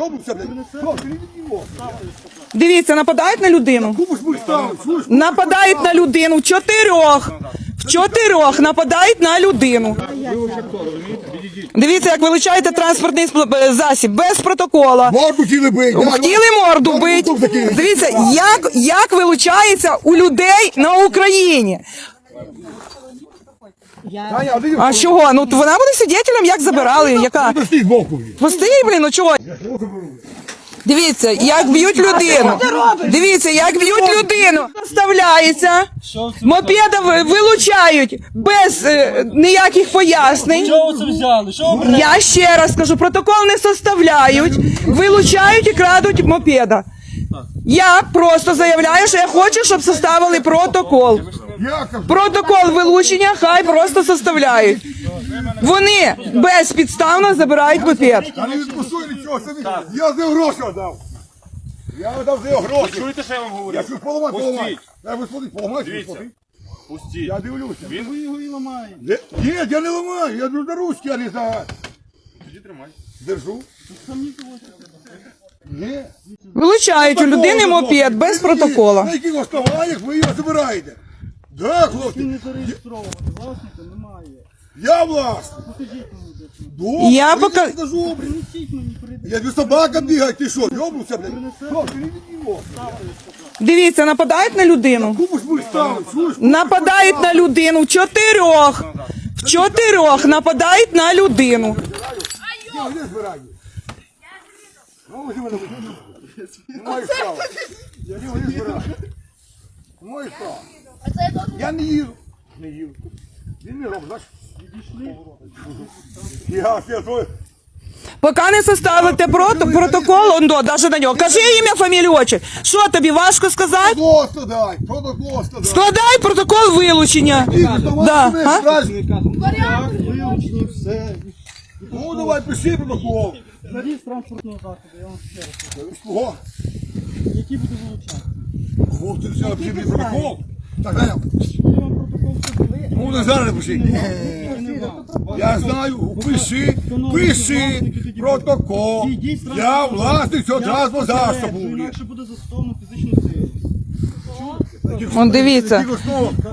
Йобнувся, блядь. Що, ти не його? Дивіться, нападають на людину. Кому ж ми ставимо? Чуєш? Нападають на людину в чотирьох. В чотирьох нападають на людину. Дивіться, як вилучаєте транспортний сп- засіб без протокола. Морду хотіли бить. Хотіли морду бить. Дивіться, як, як вилучається у людей на Україні. А чого? Ну вона буде свідетелем, як забирали. Яка Пусти. Пустий, блін, ну чого? Дивіться, як б'ють людину. Дивіться, як б'ють людину. Вставляється. Мопеда ви- вилучають без е, ніяких пояснень. Що ви це взяли? Що ви берете? Я ще раз кажу, протокол не составляють, вилучають і крадуть мопеда. Я просто заявляю, що я хочу, щоб составили протокол. Протокол вилучення хай просто составляють. Вони безпідставно забирають мопед. Я не відпустую нічого. Я з гроші дав. Я дав з нього гроші. Чуєте, що я вам говорю? Я щось поламати, поламати. Я висплатить, поламати. Пустіть. Я дивлюся. Він Ви його і ламаєте. Ні, я не ламаю, я на ручки, а не за... тоді тримай. Держу. Ні. Вилучають у людини мопед без протокола. На яких основаннях ви його забираєте? Да, хлопці. Не зареєстрований. Власника немає. Я власник. Покажіть мені де це. Добре, Я я пока- покажу, блін. Принесіть мені перед Я дві собака бігає, ти що, йобнувся, блядь? Що, не від нього? Дивіться, нападають на людину. Кому ж ми ставимо, чуєш? Нападають на людину в чотирьох. В чотирьох нападають на людину. Я не збираю. Ну, мене вийде. Моє. Я його не збираю. Моє право. Я не їду. Не їду. Він не робить, знаєш? Я все твоє. Поки не составите прото- протокол, он до, даже на нього. Кажи ім'я, фамілію, отче. Що тобі важко сказати? Просто дай, протокол дай. Складай протокол вилучення. Да. а? вилучені все. Ну, давай, пиши протокол. Заріз транспортного засобу, я вам ще раз кажу. Кого? Який буде вилучати? Кого ти взяв пиши протокол? Так, Я вам протокол все ну, не зараз не пиши. Я знаю, пиши, пиши протокол. Я власник цього транспортного засобу. Інакше буде застосовано фізичну силу. Он дивіться.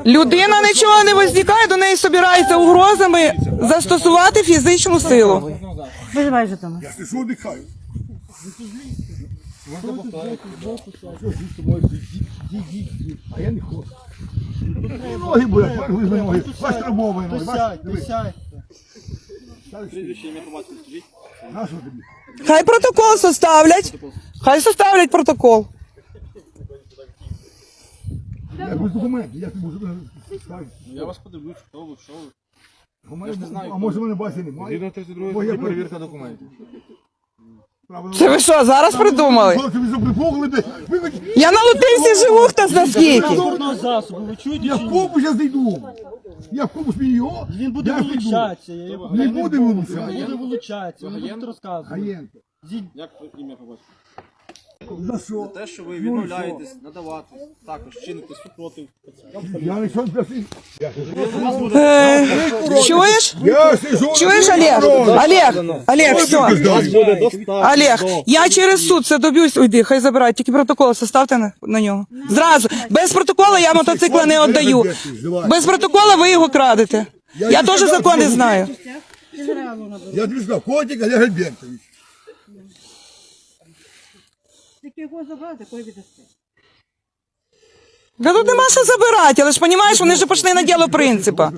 Людина нічого не возникає, до неї собирається угрозами застосувати фізичну силу. Визивай Житомир. Я сижу, дихаю. А я не хочу. І ноги болять, візьми ноги. Бач, травмовані ноги. Бач, Сядьте, дивись. сядьте. На що тобі? Хай протокол составлять. Хай составлять протокол. Я без документів, я тобі можу. Я вас подивлюсь, хто ви, що ви. У мене- А може в мене базі немає? Згідно 32 Бо я статті перевірка документів. Правильно. Це ви що, зараз придумали? Заприпугли, де? Ви Я на Лутинці живу хто зна скільки. Транспортного засобу, ви чуєте Я чи в ні? кому зараз зайду. Я в кому смію його. Він буде я зайду. вилучатися. я його- Не буде Він буде вилучатися, ви будете розказувати. Гаєнко. Як ім'я побачите? За що? Те, що ви відмовляєтесь надавати, також чинити супротив. Я не просив. Е, Чуєш? Я сижу. Чуєш, Олег? Олег, Олег, все. Олег, я через суд це доб'юсь. Уйди, хай забирають. Тільки протокол составте на, на нього. Зразу. Без протокола я мотоцикла не віддаю. Без протокола ви його крадете. Я теж закони знаю. Я тобі сказав, котик Олег Альбертович. Тільки його забрати, кой віддасте. Та тут нема що забирати, але ж розумієш, вони ж пішли на діло принципа.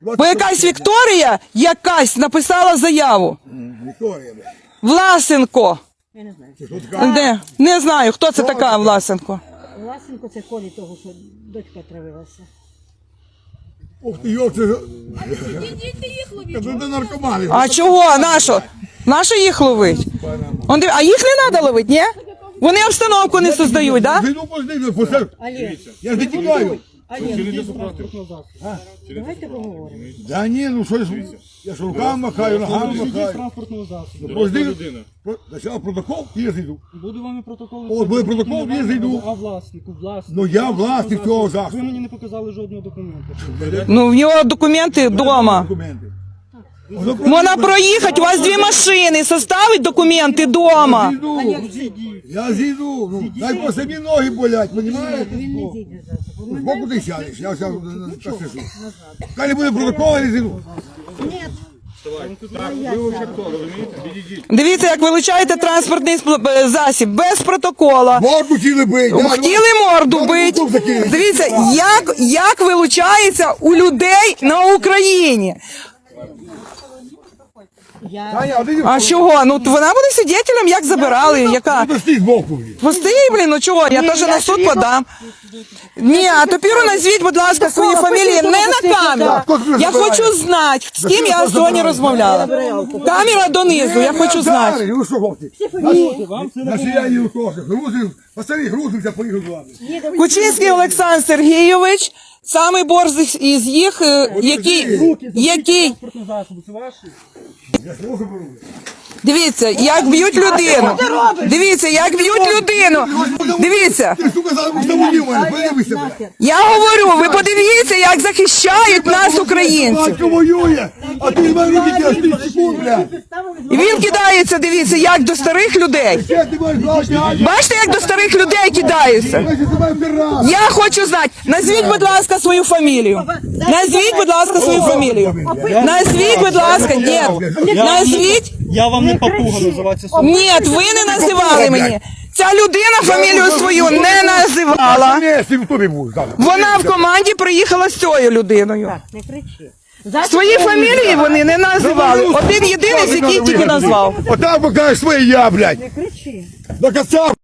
Бо якась Вікторія, якась написала заяву. Вікторія, бля. Власенко. Я не знаю. Де? Не знаю, хто це така Власенко. Власенко це колі того, що дочка травилася. Ух ти, йо, це ж... Це ж наркомани. А чого? Нащо? Нащо їх ловить? Он див- А їх не треба ловити, ні? Вони обстановку не создають, так? Да? Зайду позди, посер. Олег, Я ж не тікаю. Олег, давайте поговоримо. Да ні, ну що ж, я ж руками махаю, ногами Сидіть махаю. транспортного засобу. Позди, Почав протокол, і я зайду. Буду вам і протокол. От буде протокол, я зайду. А власнику, власнику. Ну я власник цього Ви засобу. мені не показали жодного документу. Ну, в нього документи вдома. Документи. Вона проїхати, у вас дві машини, составить документи вдома. Я зійду, ну, дай по собі ноги болять, зійде. Боку ти сядеш, я зараз посижу. Коли буде протокол, зійду. Дивіться, як вилучаєте транспортний сп- е, засіб без протокола. Морду хотіли бить. Хотіли морду бить. Дивіться, як, як вилучається у людей на Україні. А чого? Ну вона буде свідетелем, як забирали, яка. Пусти збоку. Пусти, блін, ну чого? Я теж на суд подам. Ні, а тепер назвіть, будь ласка, свої фамілії не на камеру. Я хочу знати, з ким я сьогодні розмовляла. Камера донизу, я хочу знати. Ну що, хлопці? На сіянні у кошах. Грузив, пацани грузився, поїхав вами. Кучинський Олександр Сергійович, самий борзий із їх, е, який, який, це ваші? Я слухаю беру. дивіться, як б'ють людину. Дивіться, як б'ють людину. Дивіться. Ти, сука, зараз автомобіль у мене, подивися, блядь. Я говорю, ви подивіться, як захищають нас українців. Батько воює, а ти з мене руки тягнеш 30 секунд, блядь. І він кидається, дивіться, як до старих людей. Ти маєш Бачите, як до старих людей кидаються? Бачиш. Я хочу знати. Назвіть, будь ласка, свою фамілію. Назвіть, будь ласка, свою фамілію. Назвіть, будь ласка, ні. Назвіть. Я вам не папуга називатися Ні, ви не називали мені. Ця людина фамілію свою не називала. Так. Вона в команді приїхала з цією людиною. Не кричи. Зараз Свої фамілії вони не називали. Один єдиний, який тільки назвав. Отак покажеш своє я, блядь. не кричи.